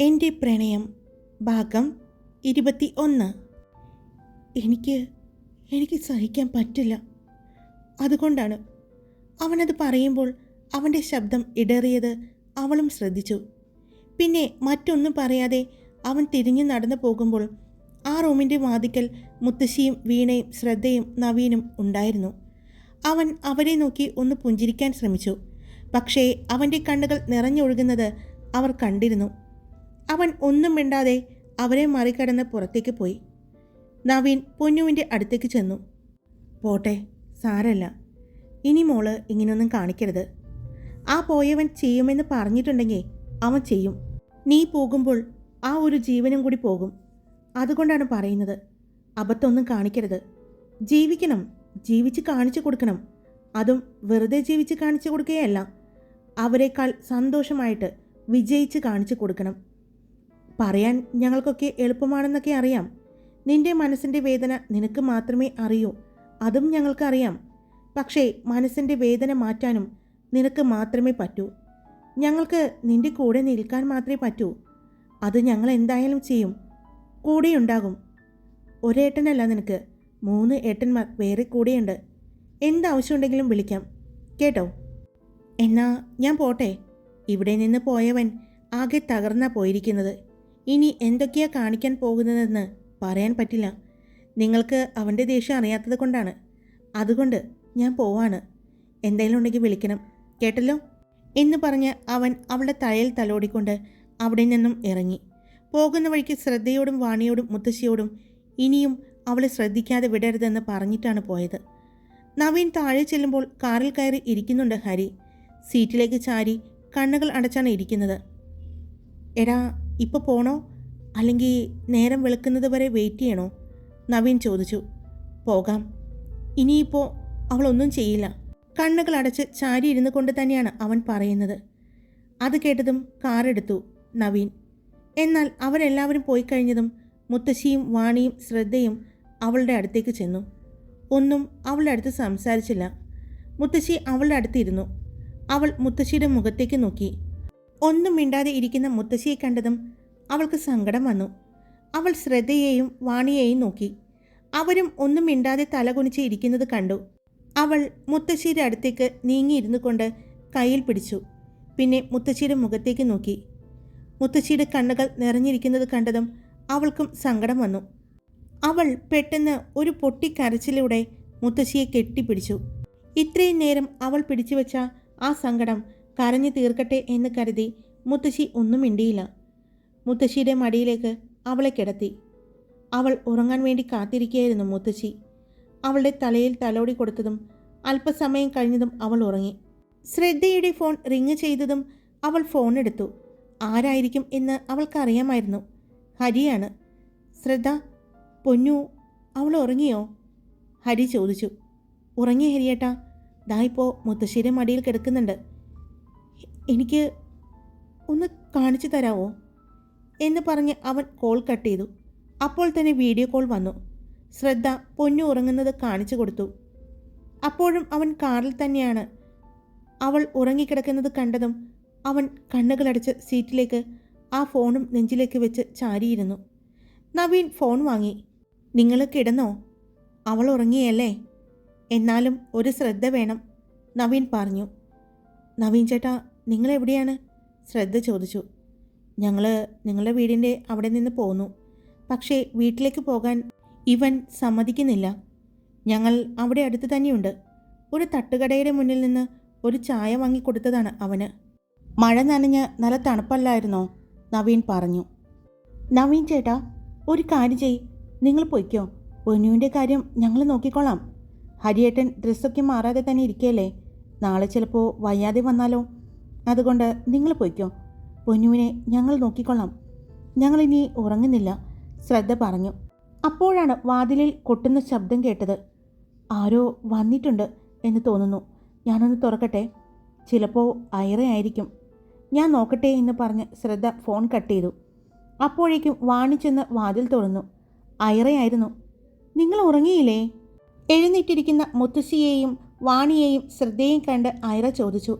എന്റെ പ്രണയം ഭാഗം ഇരുപത്തി ഒന്ന് എനിക്ക് എനിക്ക് സഹിക്കാൻ പറ്റില്ല. അതുകൊണ്ടാണ് അവനത് പറയുമ്പോൾ അവന്റെ ശബ്ദം ഇടറിയത് അവളും ശ്രദ്ധിച്ചു. പിന്നെ മറ്റൊന്നും പറയാതെ അവൻ തിരിഞ്ഞു നടന്നു പോകുമ്പോൾ ആ റൂമിന്റെ വാതിക്കൽ മുത്തശ്ശിയും വീണയും ശ്രദ്ധയും നവീനും ഉണ്ടായിരുന്നു. അവൻ അവരെ നോക്കി ഒന്ന് പുഞ്ചിരിക്കാൻ ശ്രമിച്ചു. പക്ഷേ അവന്റെ കണ്ണുകൾ നിറഞ്ഞൊഴുകുന്നത് അവർ കണ്ടിരുന്നു. അവൻ ഒന്നും മിണ്ടാതെ അവരെ മറികടന്ന് പുറത്തേക്ക് പോയി. നവീൻ പൊന്നുവിന്റെ അടുത്തേക്ക് ചെന്നു. പോട്ടെ സാരല്ല. ഇനി മോൾ ഇങ്ങനെയൊന്നും കാണിക്കരുത്. ആ പോയവൻ ചെയ്യുമെന്ന് പറഞ്ഞിട്ടുണ്ടെങ്കിൽ അവൻ ചെയ്യും. നീ പോകുമ്പോൾ ആ ഒരു ജീവനും കൂടി പോകും. അതുകൊണ്ടാണ് പറയുന്നത്. അബദ്ധമൊന്നും കാണിക്കരുത്. ജീവിക്കണം. ജീവിച്ച് കാണിച്ചു കൊടുക്കണം. അതും വെറുതെ ജീവിച്ച് കാണിച്ചു കൊടുക്കുകയല്ല. അവരെക്കാൾ സന്തോഷമായിട്ട് വിജയിച്ച് കാണിച്ചു കൊടുക്കണം. പറയാൻ ഞങ്ങൾക്കൊക്കെ എളുപ്പമാണെന്നൊക്കെ അറിയാം. നിന്റെ മനസ്സിന്റെ വേദന നിനക്ക് മാത്രമേ അറിയൂ. അതും ഞങ്ങൾക്കറിയാം. പക്ഷേ മനസ്സിന്റെ വേദന മാറ്റാനും നിനക്ക് മാത്രമേ പറ്റൂ. ഞങ്ങൾക്ക് നിന്റെ കൂടെ നിൽക്കാൻ മാത്രമേ പറ്റൂ. അത് ഞങ്ങൾ എന്തായാലും ചെയ്യും. കൂടെയുണ്ടാകും. ഒരേട്ടനല്ല നിനക്ക്. മൂന്ന് ഏട്ടന്മാർ വേറെ കൂടെയുണ്ട്. എന്താവശ്യമുണ്ടെങ്കിലും വിളിക്കാം. കേട്ടോ? എന്നാ ഞാൻ പോട്ടെ. ഇവിടെ നിന്ന് പോയവൻ ആകെ തകർന്നാ പോയിരിക്കുന്നത്. ഇനി എന്തൊക്കെയാ കാണിക്കാൻ പോകുന്നതെന്ന് പറയാൻ പറ്റില്ല. നിങ്ങൾക്ക് അവന്റെ ദേഷ്യം അറിയാത്തത് കൊണ്ടാണ്. അതുകൊണ്ട് ഞാൻ പോവാണ്. എന്തെങ്കിലും ഉണ്ടെങ്കിൽ വിളിക്കണം. കേട്ടല്ലോ? എന്ന് പറഞ്ഞ് അവൻ അവളുടെ തലയിൽ തലോടിക്കൊണ്ട് അവിടെ നിന്നും ഇറങ്ങി. പോകുന്ന വഴിക്ക് ശ്രദ്ധയോടും വാണിയോടും മുത്തശ്ശിയോടും ഇനിയും അവളെ ശ്രദ്ധിക്കാതെ വിടരുതെന്ന് പറഞ്ഞിട്ടാണ് പോയത്. നവീൻ താഴെ ചെല്ലുമ്പോൾ കാറിൽ കയറി ഇരിക്കുന്നുണ്ട് ഹരി. സീറ്റിലേക്ക് ചാരി കണ്ണുകൾ അടച്ചാണ് ഇരിക്കുന്നത്. എടാ ഇപ്പോൾ പോണോ? അല്ലെങ്കിൽ നേരം വെളുക്കുന്നത് വരെ വെയിറ്റ് ചെയ്യണോ? നവീൻ ചോദിച്ചു. പോകാം. ഇനിയിപ്പോൾ അവളൊന്നും ചെയ്യില്ല. കണ്ണുകൾ അടച്ച് ചാരി ഇരുന്നു കൊണ്ട് തന്നെയാണ് അവൻ പറയുന്നത്. അത് കേട്ടതും കാറെടുത്തു നവീൻ. എന്നാൽ അവരെല്ലാവരും പോയി കഴിഞ്ഞതും മുത്തശ്ശിയും വാണിയും ശ്രദ്ധയും അവളുടെ അടുത്തേക്ക് ചെന്നു. ഒന്നും അവളുടെ അടുത്ത് സംസാരിച്ചില്ല. മുത്തശ്ശി അവളുടെ അടുത്തിരുന്നു അവൾ മുത്തശ്ശിയുടെ മുഖത്തേക്ക് നോക്കി. ഒന്നും മിണ്ടാതെ ഇരിക്കുന്ന മുത്തശ്ശിയെ കണ്ടതും അവൾക്ക് സങ്കടം വന്നു. അവൾ ശ്രദ്ധയെയും വാണിയെയും നോക്കി. അവരും ഒന്നും മിണ്ടാതെ തലകുനിച്ച് ഇരിക്കുന്നത് കണ്ടു. അവൾ മുത്തശ്ശിയുടെ അടുത്തേക്ക് നീങ്ങിയിരുന്നു കൊണ്ട് കയ്യിൽ പിടിച്ചു. പിന്നെ മുത്തശ്ശിയുടെ മുഖത്തേക്ക് നോക്കി. മുത്തശ്ശിയുടെ കണ്ണുകൾ നിറഞ്ഞിരിക്കുന്നത് കണ്ടതും അവൾക്കും സങ്കടം വന്നു. അവൾ പെട്ടെന്ന് ഒരു പൊട്ടിക്കരച്ചിലൂടെ മുത്തശ്ശിയെ കെട്ടിപ്പിടിച്ചു. ഇത്രയും നേരം അവൾ പിടിച്ചു വെച്ച ആ സങ്കടം കരഞ്ഞു തീർക്കട്ടെ എന്ന് കരുതി മുത്തശ്ശി ഒന്നും മിണ്ടിയില്ല. മുത്തശ്ശിയുടെ മടിയിലേക്ക് അവളെ കിടത്തി. അവൾ ഉറങ്ങാൻ വേണ്ടി കാത്തിരിക്കുകയായിരുന്നു മുത്തശ്ശി. അവളുടെ തലയിൽ തലോടി കൊടുത്തതും അല്പസമയം കഴിഞ്ഞതും അവൾ ഉറങ്ങി. ശ്രദ്ധയുടെ ഫോൺ റിങ് ചെയ്തതും അവൾ ഫോൺ എടുത്തു. ആരായിരിക്കും എന്ന് അവൾക്കറിയാമായിരുന്നു. ഹരിയാണ്. ശ്രദ്ധ പൊന്നു അവൾ ഉറങ്ങിയോ? ഹരി ചോദിച്ചു. ഉറങ്ങി ഹരിയേട്ടാ ദാ ഇപ്പോൾ മുത്തശ്ശിയുടെ മടിയിൽ കിടക്കുന്നുണ്ട്. എനിക്ക് ഒന്ന് കാണിച്ചു തരാമോ എന്ന് പറഞ്ഞ് അവൻ കോൾ കട്ട് ചെയ്തു. അപ്പോൾ തന്നെ വീഡിയോ കോൾ വന്നു. ശ്രദ്ധ പൊന്നു ഉറങ്ങുന്നത് കാണിച്ചു കൊടുത്തു. അപ്പോഴും അവൻ കാറിൽ തന്നെയാണ്. അവൾ ഉറങ്ങിക്കിടക്കുന്നത് കണ്ടതും അവൻ കണ്ണുകളടച്ച് സീറ്റിലേക്ക് ആ ഫോണും നെഞ്ചിലേക്ക് വെച്ച് ചാരിയിരുന്നു. നവീൻ ഫോൺ വാങ്ങി. നിങ്ങൾ കിടന്നോ? അവൾ ഉറങ്ങിയല്ലേ? എന്നാലും ഒരു ശ്രദ്ധ വേണം നവീൻ പറഞ്ഞു. നവീൻ ചേട്ടാ നിങ്ങൾ എവിടെയാണ് ശ്രദ്ധ ചോദിച്ചു. ഞങ്ങൾ നിങ്ങളുടെ വീടിന്റെ അവിടെ നിന്ന് പോന്നു. പക്ഷേ വീട്ടിലേക്ക് പോകാൻ ഇവൻ സമ്മതിക്കുന്നില്ല. ഞങ്ങൾ അവിടെ അടുത്ത് തന്നെയുണ്ട്. ഒരു തട്ടുകടയുടെ മുന്നിൽ നിന്ന് ഒരു ചായ വാങ്ങി കൊടുത്തതാണ് അവന്. മഴ നനഞ്ഞ് നല്ല തണുപ്പല്ലായിരുന്നോ? നവീൻ പറഞ്ഞു. നവീൻ ചേട്ടാ ഒരു കാര്യം ചെയ് നിങ്ങൾ പൊയ്ക്കോ. പൊന്നുവിന്റെ കാര്യം ഞങ്ങൾ നോക്കിക്കോളാം. ഹരിയേട്ടൻ ഡ്രസ്സൊക്കെ മാറാതെ തന്നെ ഇരിക്കുകയല്ലേ നാളെ ചിലപ്പോൾ വയ്യാതെ വന്നാലോ? അതുകൊണ്ട് നിങ്ങൾ പൊയ്ക്കോ. പൊന്നുവിനെ ഞങ്ങൾ നോക്കിക്കൊള്ളാം. ഞങ്ങളിനി ഉറങ്ങുന്നില്ല. ശ്രദ്ധ പറഞ്ഞു. അപ്പോഴാണ് വാതിലിൽ കൊട്ടുന്ന ശബ്ദം കേട്ടത്. ആരോ വന്നിട്ടുണ്ട് എന്ന് തോന്നുന്നു. ഞാനൊന്ന് തുറക്കട്ടെ? ചിലപ്പോൾ അയറയായിരിക്കും ഞാൻ നോക്കട്ടെ എന്ന് പറഞ്ഞ് ശ്രദ്ധ ഫോൺ കട്ട് ചെയ്തു. അപ്പോഴേക്കും വാണിച്ചെന്ന് വാതിൽ തുറന്നു. അയറയായിരുന്നു നിങ്ങൾ ഉറങ്ങിയില്ലേ? എഴുന്നേറ്റിരിക്കുന്ന മുത്തശ്ശിയെയും വാണിയെയും ശ്രദ്ധയും കണ്ട് അയറ ചോദിച്ചു.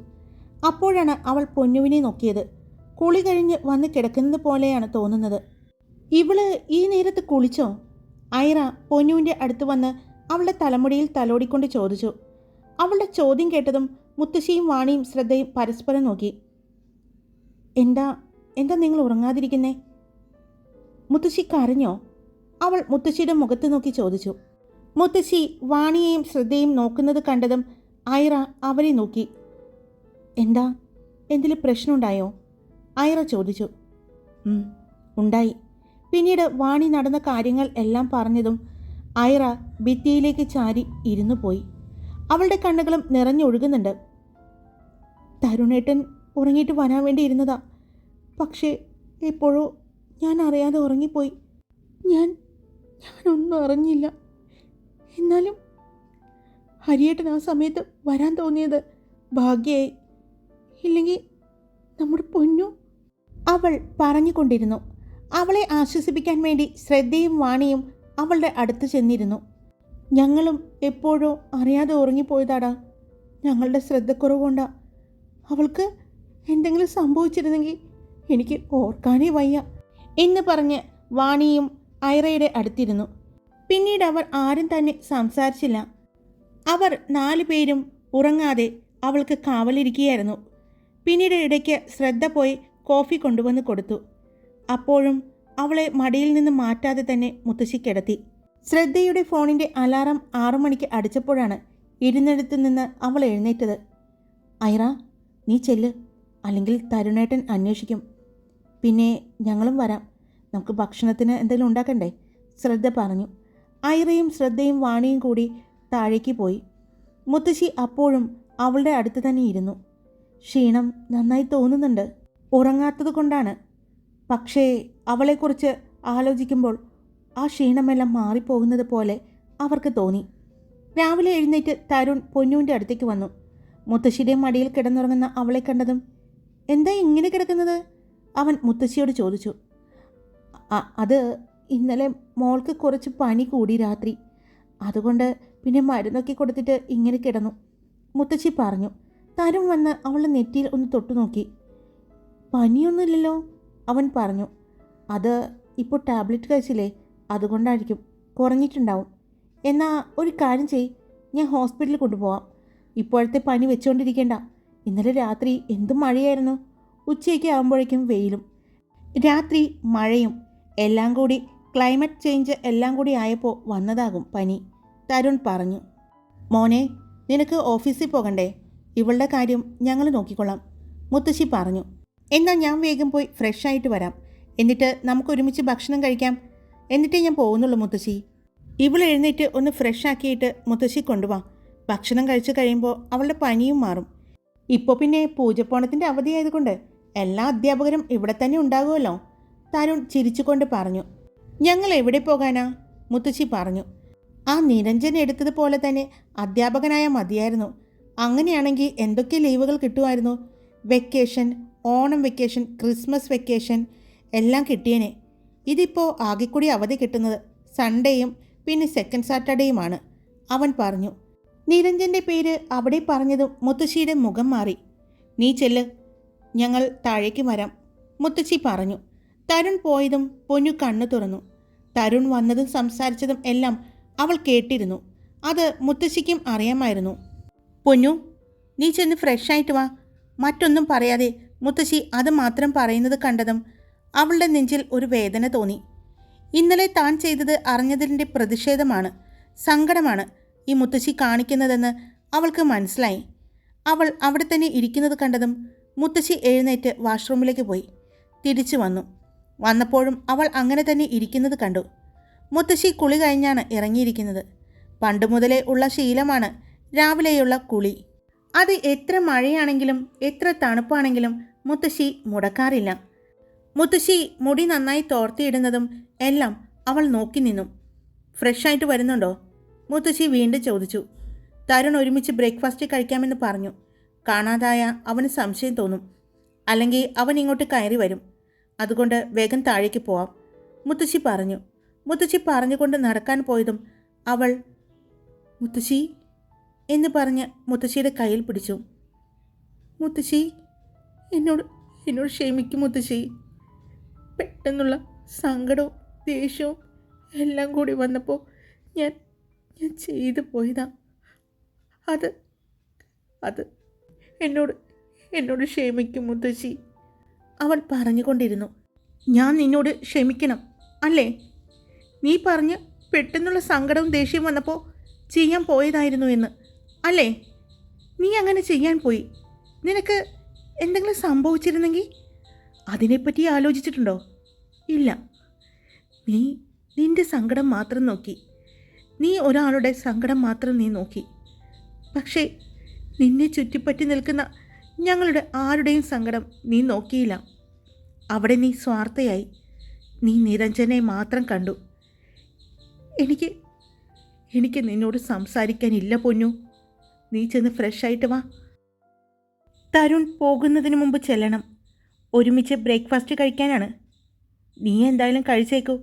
അപ്പോഴാണ് അവൾ പൊന്നുവിനെ നോക്കിയത്. കുളി കഴിഞ്ഞ് വന്ന് കിടക്കുന്നത് പോലെയാണ് തോന്നുന്നത്. ഇവൾ ഈ നേരത്ത് കുളിച്ചോ? ഐറ പൊന്നുവിന്റെ അടുത്ത് വന്ന് അവളുടെ തലമുടിയിൽ തലോടിക്കൊണ്ട് ചോദിച്ചു. അവളുടെ ചോദ്യം കേട്ടതും മുത്തശ്ശിയും വാണിയും ശ്രദ്ധയും പരസ്പരം നോക്കി. എന്താ എന്താ നിങ്ങൾ ഉറങ്ങാതിരിക്കുന്നേ? മുത്തശ്ശി കരഞ്ഞോ? അവൾ മുത്തശ്ശിയുടെ മുഖത്ത് നോക്കി ചോദിച്ചു. മുത്തശ്ശി വാണിയെയും ശ്രദ്ധയും നോക്കുന്നത് കണ്ടതും ഐറ അവരെ നോക്കി. എന്താ? എന്തെങ്കിലും പ്രശ്നമുണ്ടായോ? ഐറ ചോദിച്ചു. ഉണ്ടായി. പിന്നീട് വാണി നടന്ന കാര്യങ്ങൾ എല്ലാം പറഞ്ഞതും ഐറ ഭിത്തിയിലേക്ക് ചാരി ഇരുന്നു പോയി. അവളുടെ കണ്ണുകളും നിറഞ്ഞൊഴുകുന്നുണ്ട് തരുണേട്ടൻ ഉറങ്ങിയിട്ട് വരാൻ വേണ്ടി ഇരുന്നതാ. പക്ഷേ എപ്പോഴോ ഞാൻ അറിയാതെ ഉറങ്ങിപ്പോയി. ഞാൻ ഞാനൊന്നും അറിഞ്ഞില്ല. എന്നാലും ഹരിയേട്ടൻ ആ സമയത്ത് വരാൻ തോന്നിയത് ഭാഗ്യയായി. ഇല്ലെങ്കിൽ നമ്മുടെ പൊന്നു. അവൾ പറഞ്ഞുകൊണ്ടിരുന്നു. അവളെ ആശ്വസിപ്പിക്കാൻ വേണ്ടി ശ്രദ്ധയും വാണിയും അവളുടെ അടുത്ത് ചെന്നിരുന്നു. ഞങ്ങളും എപ്പോഴോ അറിയാതെ ഉറങ്ങിപ്പോയതാടാ. ഞങ്ങളുടെ ശ്രദ്ധക്കുറവുകൊണ്ടാ. അവൾക്ക് എന്തെങ്കിലും സംഭവിച്ചിരുന്നെങ്കിൽ എനിക്ക് ഓർക്കാനേ വയ്യ എന്ന് പറഞ്ഞ് വാണിയും ഐറയുടെ അടുത്തിരുന്നു. പിന്നീട് അവർ ആരും തന്നെ സംസാരിച്ചില്ല. അവർ നാലു പേരും ഉറങ്ങാതെ അവൾക്ക് കാവലിരിക്കുകയായിരുന്നു. പിന്നീട് ഇടയ്ക്ക് ശ്രദ്ധ പോയി കോഫി കൊണ്ടുവന്ന് കൊടുത്തു. അപ്പോഴും അവളെ മടിയിൽ നിന്ന് മാറ്റാതെ തന്നെ മുത്തശ്ശി കിടത്തി. ശ്രദ്ധയുടെ ഫോണിന്റെ അലാറം ആറു മണിക്ക് അടിച്ചപ്പോഴാണ് ഇരുന്നെടുത്തു നിന്ന് അവൾ എഴുന്നേറ്റത്. ഐറ നീ ചെല്ല്. അല്ലെങ്കിൽ തരുണേട്ടൻ അന്വേഷിക്കും. പിന്നെ ഞങ്ങളും വരാം. നമുക്ക് ഭക്ഷണത്തിന് എന്തെങ്കിലും ഉണ്ടാക്കണ്ടേ? ശ്രദ്ധ പറഞ്ഞു. ഐറയും ശ്രദ്ധയും വാണിയും കൂടി താഴേക്ക് പോയി. മുത്തശ്ശി അപ്പോഴും അവളുടെ അടുത്ത് തന്നെ ഇരുന്നു. ക്ഷീണം നന്നായി തോന്നുന്നുണ്ട്. ഉറങ്ങാത്തത് കൊണ്ടാണ്. പക്ഷേ അവളെക്കുറിച്ച് ആലോചിക്കുമ്പോൾ ആ ക്ഷീണമെല്ലാം മാറിപ്പോകുന്നത് പോലെ അവർക്ക് തോന്നി. രാവിലെ എഴുന്നേറ്റ് തരുൺ പൊന്നുവിന്റെ അടുത്തേക്ക് വന്നു. മുത്തശ്ശിയുടെ മടിയിൽ കിടന്നുറങ്ങുന്ന അവളെ കണ്ടതും എന്താ ഇങ്ങനെ കിടക്കുന്നത്? അവൻ മുത്തശ്ശിയോട് ചോദിച്ചു. അത് ഇന്നലെ മോൾക്ക് കുറച്ച് പനി കൂടി രാത്രി. അതുകൊണ്ട് പിന്നെ മരുന്നൊക്കെ കൊടുത്തിട്ട് ഇങ്ങനെ കിടന്നു. മുത്തശ്ശി പറഞ്ഞു തരുൺ വന്ന് അവളുടെ നെറ്റിയിൽ ഒന്ന് തൊട്ടു നോക്കി. പനിയൊന്നുമില്ലല്ലോ അവൻ പറഞ്ഞു. അത് ഇപ്പോൾ ടാബ്ലറ്റ് കഴിച്ചില്ലേ അതുകൊണ്ടായിരിക്കും. കുറഞ്ഞിട്ടുണ്ടാവും. എന്നാൽ ഒരു കാര്യം ചെയ് ഞാൻ ഹോസ്പിറ്റലിൽ കൊണ്ടുപോവാം. ഇപ്പോഴത്തെ പനി വെച്ചുകൊണ്ടിരിക്കേണ്ട ഇന്നലെ രാത്രി എന്തും മഴയായിരുന്നു. ഉച്ചയ്ക്ക് ആകുമ്പോഴേക്കും വെയിലും. രാത്രി മഴയും. എല്ലാം കൂടി ക്ലൈമറ്റ് ചേഞ്ച് എല്ലാം കൂടി ആയപ്പോൾ വന്നതാകും പനി തരുൺ പറഞ്ഞു. മോനെ നിനക്ക് ഓഫീസിൽ പോകണ്ടേ? ഇവളുടെ കാര്യം ഞങ്ങൾ നോക്കിക്കൊള്ളാം. മുത്തശ്ശി പറഞ്ഞു എന്നാൽ ഞാൻ വേഗം പോയി ഫ്രഷ് ആയിട്ട് വരാം. എന്നിട്ട് നമുക്ക് ഒരുമിച്ച് ഭക്ഷണം കഴിക്കാം. എന്നിട്ടേ ഞാൻ പോകുന്നുള്ളൂ മുത്തശ്ശി. ഇവൾ എഴുന്നേറ്റ് ഒന്ന് ഫ്രഷ് ആക്കിയിട്ട് മുത്തശ്ശി കൊണ്ടുവാ. ഭക്ഷണം കഴിച്ചു കഴിയുമ്പോൾ അവളുടെ പനിയും മാറും. ഇപ്പോൾ പിന്നെ പൂജപ്പോണത്തിന്റെ അവധിയായതുകൊണ്ട് എല്ലാ അധ്യാപകരും ഇവിടെ തന്നെ ഉണ്ടാകുമല്ലോ. തരുൺ ചിരിച്ചുകൊണ്ട് പറഞ്ഞു ഞങ്ങൾ എവിടെ പോകാനാ? മുത്തശ്ശി പറഞ്ഞു ആ നിരഞ്ജൻ എടുത്തതുപോലെ തന്നെ അധ്യാപകനായ മതിയായിരുന്നു. അങ്ങനെയാണെങ്കിൽ എന്തൊക്കെ ലീവുകൾ കിട്ടുമായിരുന്നു? Vacation Onam vacation Christmas vacation എല്ലാം കിട്ടിയേനെ. ഇതിപ്പോൾ ആകെക്കൂടി അവധി കിട്ടുന്നത് സൺഡേയും പിന്നെ സെക്കൻഡ് സാറ്റർഡേയുമാണ്. അവൻ പറഞ്ഞു നിരഞ്ജന്റെ പേര് അവിടെ പറഞ്ഞതും മുത്തശ്ശിയുടെ മുഖം മാറി. നീ ചെല്ല് ഞങ്ങൾ താഴേക്ക് വരാം. മുത്തശ്ശി പറഞ്ഞു. തരുൺ പോയതും പൊന്നു കണ്ണു തുറന്നു. തരുൺ വന്നതും സംസാരിച്ചതും എല്ലാം അവൾ കേട്ടിരുന്നു. അത് മുത്തശ്ശിക്കും അറിയാമായിരുന്നു. പൊന്നു നീ ചെന്ന് ഫ്രഷായിട്ട് വാ. മറ്റൊന്നും പറയാതെ മുത്തശ്ശി അത് മാത്രം പറയുന്നത് കണ്ടതും അവളുടെ നെഞ്ചിൽ ഒരു വേദന തോന്നി. ഇന്നലെ താൻ ചെയ്തത് അറിഞ്ഞതിന്റെ പ്രതിഷേധമാണ് സങ്കടമാണ് ഈ മുത്തശ്ശി കാണിക്കുന്നതെന്ന് അവൾക്ക് മനസ്സിലായി. അവൾ അവിടെ തന്നെ ഇരിക്കുന്നത് കണ്ടതും മുത്തശ്ശി എഴുന്നേറ്റ് വാഷ്റൂമിലേക്ക് പോയി. തിരിച്ചു വന്നു. വന്നപ്പോഴും അവൾ അങ്ങനെ തന്നെ ഇരിക്കുന്നത് കണ്ടു. മുത്തശ്ശി കുളി കഴിഞ്ഞാണ് ഇറങ്ങിയിരിക്കുന്നത്. പണ്ട് മുതലേ ഉള്ള ശീലമാണ് രാവിലെയുള്ള കുളി. അത് എത്ര മഴയാണെങ്കിലും എത്ര തണുപ്പാണെങ്കിലും മുത്തശ്ശി മുടക്കാറില്ല. മുത്തശ്ശി മുടി നന്നായി തോർത്തിയിടുന്നതും എല്ലാം അവൾ നോക്കി നിന്നു. ഫ്രഷായിട്ട് വരുന്നുണ്ടോ? മുത്തശ്ശി വീണ്ടും ചോദിച്ചു. തരുൺ ഒരുമിച്ച് ബ്രേക്ക്ഫാസ്റ്റ് കഴിക്കാമെന്ന് പറഞ്ഞു. കാണാതായ അവന് സംശയം തോന്നും. അല്ലെങ്കിൽ അവൻ ഇങ്ങോട്ട് കയറി വരും. അതുകൊണ്ട് വേഗം താഴേക്ക് പോവാം. മുത്തശ്ശി പറഞ്ഞു. മുത്തശ്ശി പറഞ്ഞുകൊണ്ട് നടക്കാൻ പോയതും അവൾ മുത്തശ്ശി എന്ന് പറഞ്ഞ് മുത്തശ്ശിയുടെ കയ്യിൽ പിടിച്ചു. മുത്തശ്ശി എന്നോട് എന്നോട് ക്ഷമിക്കും മുത്തശ്ശി. പെട്ടെന്നുള്ള സങ്കടവും ദേഷ്യവും എല്ലാം കൂടി വന്നപ്പോൾ ഞാൻ ഞാൻ ചെയ്തു പോയതാ. അത് അത് എന്നോട് എന്നോട് ക്ഷമിക്കും മുത്തശ്ശി. അവൾ പറഞ്ഞുകൊണ്ടിരുന്നു. ഞാൻ നിന്നോട് ക്ഷമിക്കണം അല്ലേ? നീ പറഞ്ഞ് പെട്ടെന്നുള്ള സങ്കടവും ദേഷ്യവും വന്നപ്പോൾ ചെയ്യാൻ പോയതായിരുന്നു എന്ന്. അല്ലേ? നീ അങ്ങനെ ചെയ്യാൻ പോയി. നിനക്ക് എന്തെങ്കിലും സംഭവിച്ചിരുന്നെങ്കിൽ അതിനെപ്പറ്റി ആലോചിച്ചിട്ടുണ്ടോ? ഇല്ല. നീ നിന്റെ സങ്കടം മാത്രം നോക്കി. നീ ഒരാളുടെ സങ്കടം മാത്രം നീ നോക്കി. പക്ഷേ നിന്നെ ചുറ്റിപ്പറ്റി നിൽക്കുന്ന ഞങ്ങളുടെ ആരുടെയും സങ്കടം നീ നോക്കിയില്ല. അവിടെ നീ സ്വാർത്ഥയായി. നീ നിരഞ്ജനെ മാത്രം കണ്ടു. എനിക്ക് എനിക്ക് നിന്നോട് സംസാരിക്കാനില്ല പൊന്നു. നീ ചെന്ന് ഫ്രഷ് ആയിട്ട് വാ. തരുൺ പോകുന്നതിന് മുമ്പ് ചെല്ലണം. ഒരുമിച്ച് ബ്രേക്ക്ഫാസ്റ്റ് കഴിക്കാനാണ്. നീ എന്തായാലും കഴിച്ചേക്കൂ.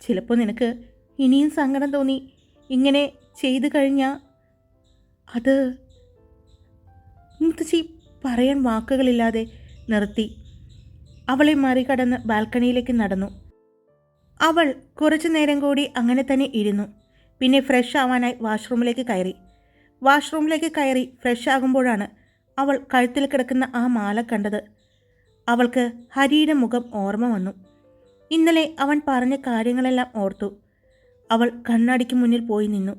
ചിലപ്പോൾ നിനക്ക് ഇനിയും സങ്കടം തോന്നി. ഇങ്ങനെ ചെയ്തു കഴിഞ്ഞാൽ അത് മുത്തശ്ശി പറയാൻ വാക്കുകളില്ലാതെ നിർത്തി. അവളെ മറികടന്ന് ബാൽക്കണിയിലേക്ക് നടന്നു. അവൾ കുറച്ചു നേരം കൂടി അങ്ങനെ തന്നെ ഇരുന്നു. പിന്നെ ഫ്രഷ് ആവാനായി വാഷ്റൂമിലേക്ക് കയറി. വാഷ്റൂമിലേക്ക് കയറി ഫ്രഷ് ആകുമ്പോഴാണ് അവൾ കഴുത്തിൽ കിടക്കുന്ന ആ മാല കണ്ടത്. അവൾക്ക് ഹരിയുടെ മുഖം ഓർമ്മ വന്നു. ഇന്നലെ അവൻ പറഞ്ഞ കാര്യങ്ങളെല്ലാം ഓർത്തു. അവൾ കണ്ണാടിക്ക് മുന്നിൽ പോയി നിന്നു.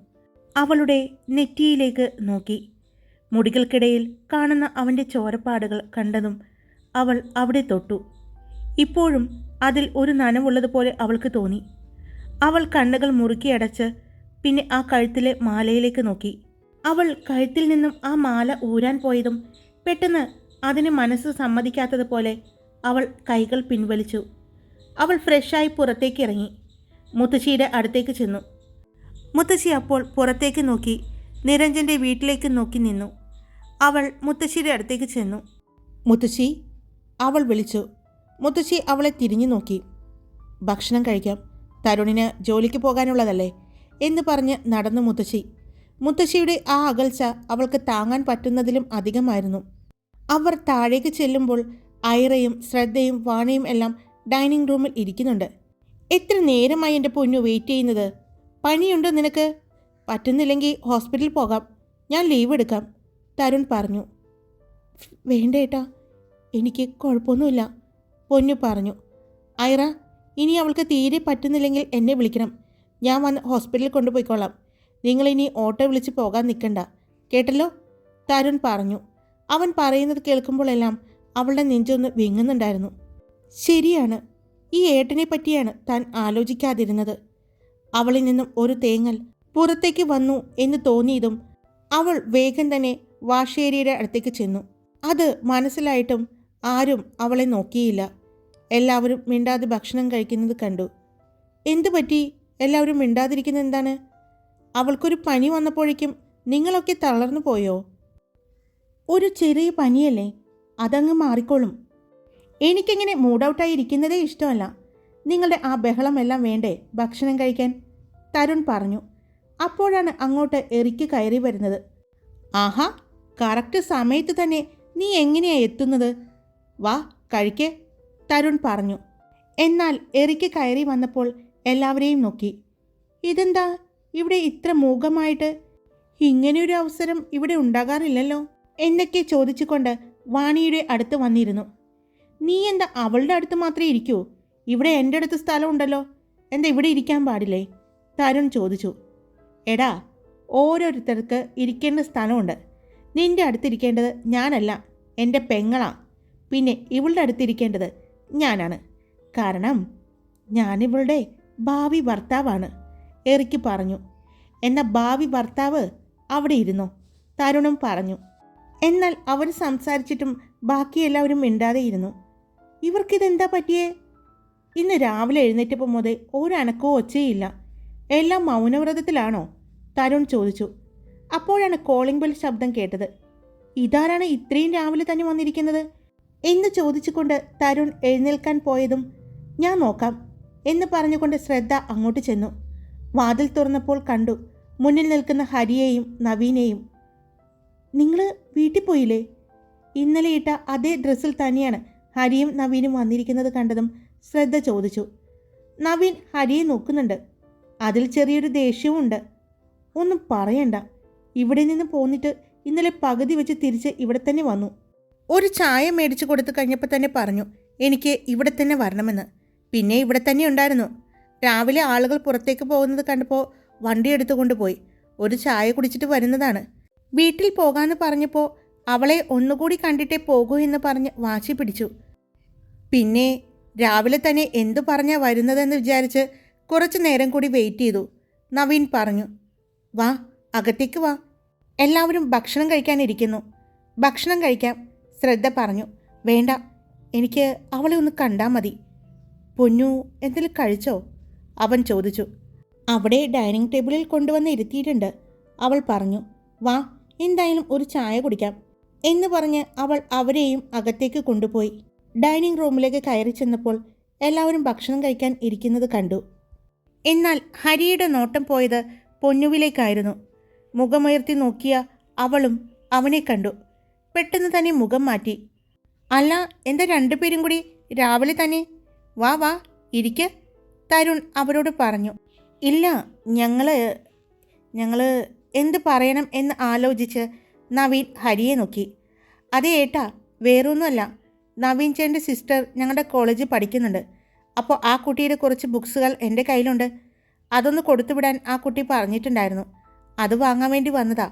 അവളുടെ നെറ്റിയിലേക്ക് നോക്കി. മുടികൾക്കിടയിൽ കാണുന്ന അവന്റെ ചോരപ്പാടുകൾ കണ്ടതും അവൾ അവിടെ തൊട്ടു. ഇപ്പോഴും അതിൽ ഒരു നനവുള്ളതുപോലെ അവൾക്ക് തോന്നി. അവൾ കണ്ണുകൾ മുറുക്കിയടച്ച് പിന്നെ ആ കഴുത്തിലെ മാലയിലേക്ക് നോക്കി. അവൾ കഴുത്തിൽ നിന്നും ആ മാല ഊരാൻ പോയതും പെട്ടെന്ന് അതിന് മനസ്സ് സമ്മതിക്കാത്തതുപോലെ അവൾ കൈകൾ പിൻവലിച്ചു. അവൾ ഫ്രഷായി പുറത്തേക്ക് ഇറങ്ങി. മുത്തശ്ശിയുടെ അടുത്തേക്ക് ചെന്നു. മുത്തശ്ശി അപ്പോൾ പുറത്തേക്ക് നോക്കി നിരഞ്ജന്റെ വീട്ടിലേക്ക് നോക്കി നിന്നു. അവൾ മുത്തശ്ശിയുടെ അടുത്തേക്ക് ചെന്നു. മുത്തശ്ശി അവൾ വിളിച്ചു. മുത്തശ്ശി അവളെ തിരിഞ്ഞു നോക്കി. ഭക്ഷണം കഴിക്കാം. തരുണിന് ജോലിക്ക് പോകാനുള്ളതല്ലേ? എന്ന് പറഞ്ഞ് നടന്നു മുത്തശ്ശി. മുത്തശ്ശിയുടെ ആ അകൽച്ച അവൾക്ക് താങ്ങാൻ പറ്റുന്നതിലും അധികമായിരുന്നു. അവർ താഴേക്ക് ചെല്ലുമ്പോൾ ഐറയും ശ്രദ്ധയും വാണയും എല്ലാം ഡൈനിങ് റൂമിൽ ഇരിക്കുന്നുണ്ട്. എത്ര നേരമായി എന്റെ പൊന്നു വെയിറ്റ് ചെയ്യുന്നത്? പണിയുണ്ടോ നിനക്ക്? പറ്റുന്നില്ലെങ്കിൽ ഹോസ്പിറ്റലിൽ പോകാം. ഞാൻ ലീവ് എടുക്കാം തരുൺ പറഞ്ഞു. വേണ്ട ഏട്ടാ എനിക്ക് കുഴപ്പമൊന്നുമില്ല പൊന്നു പറഞ്ഞു. ഐറ ഇനി അവൾക്ക് തീരെ പറ്റുന്നില്ലെങ്കിൽ എന്നെ വിളിക്കണം. ഞാൻ വന്ന് ഹോസ്പിറ്റലിൽ കൊണ്ടുപോയിക്കോളാം. നിങ്ങളിനി ഓട്ടോ വിളിച്ച് പോകാൻ നിൽക്കണ്ട കേട്ടല്ലോ? തരുൺ പറഞ്ഞു. അവൻ പറയുന്നത് കേൾക്കുമ്പോഴെല്ലാം അവളുടെ നെഞ്ചൊന്ന് വിങ്ങുന്നുണ്ടായിരുന്നു. ശരിയാണ്. ഈ ഏട്ടനെ പറ്റിയാണ് താൻ ആലോചിക്കാതിരുന്നത്. അവളിൽ നിന്നും ഒരു തേങ്ങൽ പുറത്തേക്ക് വന്നു എന്ന് തോന്നിയതും അവൾ വേഗം തന്നെ വാഷേരിയുടെ അടുത്തേക്ക് ചെന്നു. അത് മനസ്സിലായിട്ടും ആരും അവളെ നോക്കിയില്ല. എല്ലാവരും മിണ്ടാതെ ഭക്ഷണം കഴിക്കുന്നത് കണ്ടു. എന്തു പറ്റി എല്ലാവരും മിണ്ടാതിരിക്കുന്നത് എന്താണ്? അവൾക്കൊരു പനി വന്നപ്പോഴേക്കും നിങ്ങളൊക്കെ തളർന്നു പോയോ? ഒരു ചെറിയ പനിയല്ലേ? അതങ്ങ് മാറിക്കോളും. എനിക്കിങ്ങനെ മൂഡ് ഔട്ടായി ഇരിക്കുന്നതേ ഇഷ്ടമല്ല. നിങ്ങളുടെ ആ ബഹളമെല്ലാം വേണ്ടേ ഭക്ഷണം കഴിക്കാൻ? തരുൺ പറഞ്ഞു. അപ്പോഴാണ് അങ്ങോട്ട് എറിക്ക് കയറി വരുന്നത്. ആഹാ കറക്റ്റ് സമയത്ത് തന്നെ നീ എങ്ങനെയാ എത്തുന്നത്? വാ കഴിക്കേ തരുൺ പറഞ്ഞു. എന്നാൽ എറിക്ക് കയറി വന്നപ്പോൾ എല്ലാവരെയും നോക്കി. ഇതെന്താ ഇവിടെ ഇത്ര മൂകമായിട്ട്? ഇങ്ങനെയൊരു അവസരം ഇവിടെ ഉണ്ടാകാറില്ലല്ലോ? എന്നൊക്കെ ചോദിച്ചുകൊണ്ട് വാണിയുടെ അടുത്ത് വന്നിരുന്നു. നീ എന്താ അവളുടെ അടുത്ത് മാത്രമേ ഇരിക്കൂ? ഇവിടെ എന്റെ അടുത്ത് സ്ഥലമുണ്ടല്ലോ. എന്താ ഇവിടെ ഇരിക്കാൻ പാടില്ലേ? തരുൺ ചോദിച്ചു. എടാ ഓരോരുത്തർക്ക് ഇരിക്കേണ്ട സ്ഥലമുണ്ട്. നിന്റെ അടുത്തിരിക്കേണ്ടത് ഞാനല്ല എന്റെ പെങ്ങളാ. പിന്നെ ഇവളുടെ അടുത്തിരിക്കേണ്ടത് ഞാനാണ്. കാരണം ഞാനിവളുടെ ഭാവി ഭർത്താവാണ്. എറിക്ക് പറഞ്ഞു. എന്ന ഭാവി ഭർത്താവ് അവിടെ ഇരുന്നോ? തരുണും പറഞ്ഞു. എന്നാൽ അവൻ സംസാരിച്ചിട്ടും ബാക്കി എല്ലാവരും മിണ്ടാതെ ഇരുന്നു. ഇവർക്കിതെന്താ പറ്റിയേ? ഇന്ന് രാവിലെ എഴുന്നേറ്റപ്പോൾ മുതൽ ഒരനക്കോ ഒച്ചയില്ല എല്ലാം മൗനവ്രതത്തിലാണോ? തരുൺ ചോദിച്ചു. അപ്പോഴാണ് കോളിംഗ് ബെൽ ശബ്ദം കേട്ടത്. ഇതാരാണ് ഇത്രയും രാവിലെ തന്നെ വന്നിരിക്കുന്നത്? എന്ന് ചോദിച്ചുകൊണ്ട് തരുൺ എഴുന്നേൽക്കാൻ പോയതും ഞാൻ നോക്കാം എന്ന് പറഞ്ഞുകൊണ്ട് ശ്രദ്ധ അങ്ങോട്ട് ചെന്നു. വാതിൽ തുറന്നപ്പോൾ കണ്ടു മുന്നിൽ നിൽക്കുന്ന ഹരിയെയും നവീനെയും. നിങ്ങൾ വീട്ടിൽ പോയില്ലേ? ഇന്നലെ ഇട്ട അതേ ഡ്രസ്സിൽ തന്നെയാണ് ഹരിയും നവീനും വന്നിരിക്കുന്നത് കണ്ടതും ശ്രദ്ധ ചോദിച്ചു. നവീൻ ഹരിയെ നോക്കുന്നുണ്ട്. അതിൽ ചെറിയൊരു ദേഷ്യവുമുണ്ട് ഒന്നും പറയണ്ട. ഇവിടെ നിന്ന് പോന്നിട്ട് ഇന്നലെ പകുതി വെച്ച് തിരിച്ച് ഇവിടെ തന്നെ വന്നു. ഒരു ചായ മേടിച്ചു കൊടുത്തു കഴിഞ്ഞപ്പോൾ തന്നെ പറഞ്ഞു എനിക്ക് ഇവിടെ തന്നെ വരണമെന്ന്. പിന്നെ ഇവിടെ തന്നെ ഉണ്ടായിരുന്നു. രാവിലെ ആളുകൾ പുറത്തേക്ക് പോകുന്നത് കണ്ടപ്പോൾ വണ്ടി എടുത്തുകൊണ്ട് പോയി. ഒരു ചായ കുടിച്ചിട്ട് വരുന്നതാണ്. വീട്ടിൽ പോകാമെന്ന് പറഞ്ഞപ്പോൾ അവളെ ഒന്നുകൂടി കണ്ടിട്ടേ പോകൂ എന്ന് പറഞ്ഞ് വാശി പിടിച്ചു. പിന്നെ രാവിലെ തന്നെ എന്തു പറഞ്ഞാ വരുന്നതെന്ന് വിചാരിച്ച് കുറച്ചു നേരം കൂടി വെയിറ്റ് ചെയ്തു. നവീൻ പറഞ്ഞു വാ അകത്തേക്ക് വാ. എല്ലാവരും ഭക്ഷണം കഴിക്കാനിരിക്കുന്നു ഭക്ഷണം കഴിക്കാം ശ്രദ്ധ പറഞ്ഞു. വേണ്ട എനിക്ക് അവളെ ഒന്ന് കണ്ടാൽ മതി. പൊന്നു എന്തെങ്കിലും കഴിച്ചോ? അവൻ ചോദിച്ചു അവിടെ ഡൈനിങ് ടേബിളിൽ കൊണ്ടുവന്ന് ഇരുത്തിയിട്ടുണ്ട്. അവൾ പറഞ്ഞു വാ എന്തായാലും ഒരു ചായ കുടിക്കാം. എന്ന് പറഞ്ഞ് അവൾ അവരെയും അകത്തേക്ക് കൊണ്ടുപോയി. ഡൈനിങ് റൂമിലേക്ക് കയറി ചെന്നപ്പോൾ എല്ലാവരും ഭക്ഷണം കഴിക്കാൻ ഇരിക്കുന്നത് കണ്ടു. എന്നാൽ ഹരിയുടെ നോട്ടം പോയത് പൊന്നുവിലേക്കായിരുന്നു. മുഖമുയർത്തി നോക്കിയ അവളും അവനെ കണ്ടു. പെട്ടെന്ന് തന്നെ മുഖം മാറ്റി. അല്ല എന്താ രണ്ടുപേരും കൂടി രാവിലെ തന്നെ? വാ വാ ഇരിക്ക്. തരുൺ അവരോട് പറഞ്ഞു ഇല്ല ഞങ്ങൾ ഞങ്ങൾ എന്ത് പറയണം എന്ന് ആലോചിച്ച് നവീൻ ഹരിയെ നോക്കി. അതെ ഏട്ടാ വേറൊന്നുമല്ല. നവീൻ ചേന്റെ സിസ്റ്റർ ഞങ്ങളുടെ കോളേജിൽ പഠിക്കുന്നുണ്ട്. അപ്പോൾ ആ കുട്ടിയുടെ കുറച്ച് ബുക്സുകൾ എന്റെ കയ്യിലുണ്ട്. അതൊന്ന് കൊടുത്തുവിടാൻ ആ കുട്ടി പറഞ്ഞിട്ടുണ്ടായിരുന്നു. അത് വാങ്ങാൻ വേണ്ടി വന്നതാ.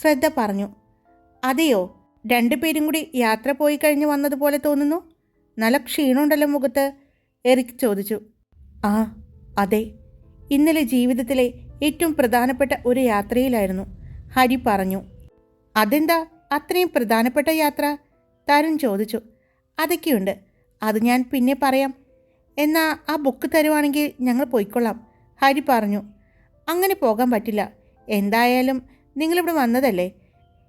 ശ്രദ്ധ പറഞ്ഞു. അതെയോ? രണ്ടുപേരും കൂടി യാത്ര പോയി കഴിഞ്ഞ് വന്നതുപോലെ തോന്നുന്നു? നല്ല ക്ഷീണമുണ്ടല്ലോ മുഖത്ത് എറിക് ചോദിച്ചു. ആ അതെ. ഇന്നലെ ജീവിതത്തിലെ ഏറ്റവും പ്രധാനപ്പെട്ട ഒരു യാത്രയിലായിരുന്നു. ഹരി പറഞ്ഞു അതെന്താ അത്രയും പ്രധാനപ്പെട്ട യാത്ര? തരുൺ ചോദിച്ചു അതൊക്കെയുണ്ട്. അത് ഞാൻ പിന്നെ പറയാം. എന്നാ ആ ബുക്ക് തരുവാണെങ്കിൽ ഞങ്ങൾ പോയിക്കൊള്ളാം. ഹരി പറഞ്ഞു അങ്ങനെ പോകാൻ പറ്റില്ല. എന്തായാലും നിങ്ങളിവിടെ വന്നതല്ലേ?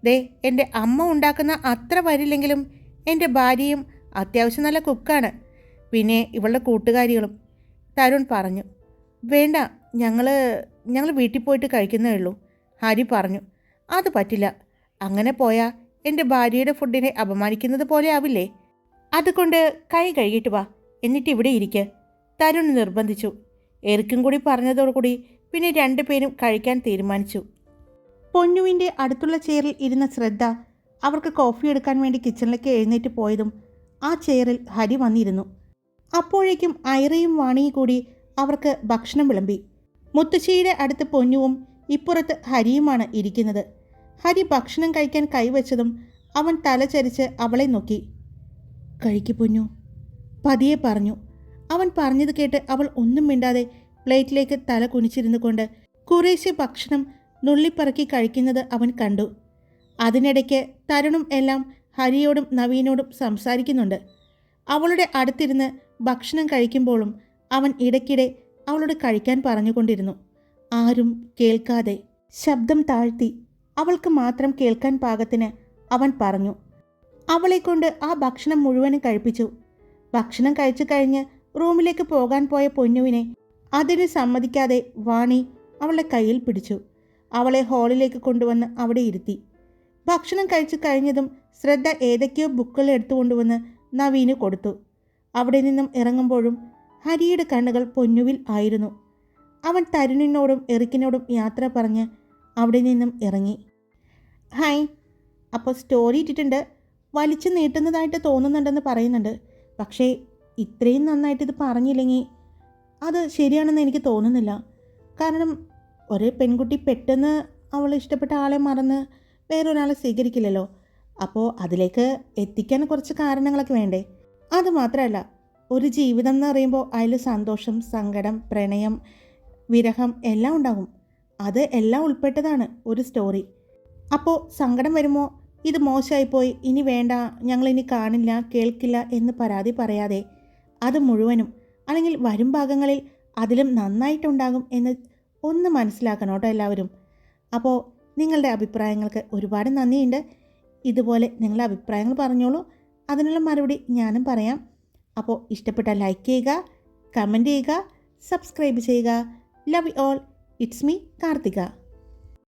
ദേ എന്റെ അമ്മ ഉണ്ടാക്കുന്ന അത്ര വരില്ലെങ്കിലും എന്റെ ഭാര്യയും അത്യാവശ്യം നല്ല കുക്കാണ്. പിന്നെ ഇവളുടെ കൂട്ടുകാരികളും തരുൺ പറഞ്ഞു വേണ്ട ഞങ്ങൾ ഞങ്ങൾ വീട്ടിൽ പോയിട്ട് കഴിക്കുന്നേ ഉള്ളൂ ഹരി പറഞ്ഞു. അത് പറ്റില്ല അങ്ങനെ പോയാൽ എന്റെ ഭാര്യയുടെ ഫുഡിനെ അപമാനിക്കുന്നത് പോലെ ആവില്ലേ? അതുകൊണ്ട് കൈ കഴുകിയിട്ട് വാ എന്നിട്ട് ഇവിടെ ഇരിക്ക് തരുൺ നിർബന്ധിച്ചു. എറിക്കും കൂടി പറഞ്ഞതോടുകൂടി പിന്നെ രണ്ടുപേരും കഴിക്കാൻ തീരുമാനിച്ചു. പൊന്നുവിന്റെ അടുത്തുള്ള ചെയറിൽ ഇരുന്ന ശ്രദ്ധ അവർക്ക് കോഫി എടുക്കാൻ വേണ്ടി കിച്ചണിലേക്ക് എഴുന്നേറ്റ് പോയതും ആ ചെയറിൽ ഹരി വന്നിരുന്നു. അപ്പോഴേക്കും ഐറയും വാണിയും കൂടി അവർക്ക് ഭക്ഷണം വിളമ്പി. മുത്തശ്ശിയുടെ അടുത്ത് പൊന്നുവും ഇപ്പുറത്ത് ഹരിയുമാണ് ഇരിക്കുന്നത്. ഹരി ഭക്ഷണം കഴിക്കാൻ കൈവച്ചതും അവൻ തലചരിച്ച് അവളെ നോക്കി. കഴിക്കു പൊന്നു പതിയെ പറഞ്ഞു. അവൻ പറഞ്ഞത് കേട്ട് അവൾ ഒന്നും മിണ്ടാതെ പ്ലേറ്റിലേക്ക് തല കുനിച്ചിരുന്നു കൊണ്ട് കുറേശ്ശെ ഭക്ഷണം നുള്ളിപ്പറക്കി കഴിക്കുന്നത് അവൻ കണ്ടു. അതിനിടയ്ക്ക് തരുണും എല്ലാം ഹരിയോടും നവീനോടും സംസാരിക്കുന്നുണ്ട്. അവളുടെ അടുത്തിരുന്ന് ഭക്ഷണം കഴിക്കുമ്പോഴും അവൻ ഇടയ്ക്കിടെ അവളോട് കഴിക്കാൻ പറഞ്ഞുകൊണ്ടിരുന്നു. ആരും കേൾക്കാതെ ശബ്ദം താഴ്ത്തി അവൾക്ക് മാത്രം കേൾക്കാൻ പാകത്തിന് അവൻ പറഞ്ഞു അവളെക്കൊണ്ട് ആ ഭക്ഷണം മുഴുവനും കഴിപ്പിച്ചു. ഭക്ഷണം കഴിച്ചു കഴിഞ്ഞ് റൂമിലേക്ക് പോകാൻ പോയ പൊന്നുവിനെ അതിന് സമ്മതിക്കാതെ വാണി അവളുടെ കയ്യിൽ പിടിച്ചു. അവളെ ഹാളിലേക്ക് കൊണ്ടുവന്ന് അവിടെ ഇരുത്തി. ഭക്ഷണം കഴിച്ചു കഴിഞ്ഞതും ശ്രദ്ധ ഏതൊക്കെയോ ബുക്കുകൾ എടുത്തുകൊണ്ടുവന്ന് നവീന് കൊടുത്തു. അവിടെ നിന്നും ഇറങ്ങുമ്പോഴും ഹരിയുടെ കണ്ണുകൾ പൊന്നുവിൽ ആയിരുന്നു. അവൻ തരുണിനോടും എറിക്കിനോടും യാത്ര പറഞ്ഞ് അവിടെ നിന്നും ഇറങ്ങി. ഹായ് അപ്പോൾ സ്റ്റോറി ഇട്ടിട്ടുണ്ട്. വലിച്ചു നീട്ടുന്നതായിട്ട് തോന്നുന്നുണ്ടെന്ന് പറയുന്നുണ്ട്. പക്ഷേ ഇത്രയും നന്നായിട്ട് ഇത് പറഞ്ഞില്ലെങ്കിൽ അത് ശരിയാണെന്ന് എനിക്ക് തോന്നുന്നില്ല. കാരണം ഒരേ പെൺകുട്ടി പെട്ടെന്ന് അവൾ ഇഷ്ടപ്പെട്ട ആളെ മറന്ന് വേറൊരാളെ സ്വീകരിക്കില്ലല്ലോ. അപ്പോൾ അതിലേക്ക് എത്തിക്കാൻ കുറച്ച് കാരണങ്ങളൊക്കെ വേണ്ടേ? അത് മാത്രമല്ല ഒരു ജീവിതം എന്ന് പറയുമ്പോൾ അതിൽ സന്തോഷം സങ്കടം പ്രണയം വിരഹം എല്ലാം ഉണ്ടാകും. അത് എല്ലാം ഉൾപ്പെട്ടതാണ് ഒരു സ്റ്റോറി അപ്പോൾ സങ്കടം വരുമ്പോൾ ഇത് മോശമായിപ്പോയി ഇനി വേണ്ട ഞങ്ങളിനി കാണില്ല കേൾക്കില്ല എന്ന് പരാതി പറയാതെ അത് മുഴുവനും അല്ലെങ്കിൽ വരും ഭാഗങ്ങളിൽ അതിലും നന്നായിട്ടുണ്ടാകും എന്ന് ഒന്ന് മനസ്സിലാക്കണം കേട്ടോ എല്ലാവരും. അപ്പോൾ നിങ്ങളുടെ അഭിപ്രായങ്ങൾക്ക് ഒരുപാട് നന്ദിയുണ്ട്. ഇതുപോലെ നിങ്ങളുടെ അഭിപ്രായങ്ങൾ പറഞ്ഞോളൂ. അതിനുള്ള മറുപടി ഞാനും പറയാം. അപ്പോൾ ഇഷ്ടപ്പെട്ട ലൈക്ക് ചെയ്യുക കമന്റ് ചെയ്യുക സബ്സ്ക്രൈബ് ചെയ്യുക. Love all it's me Karthika.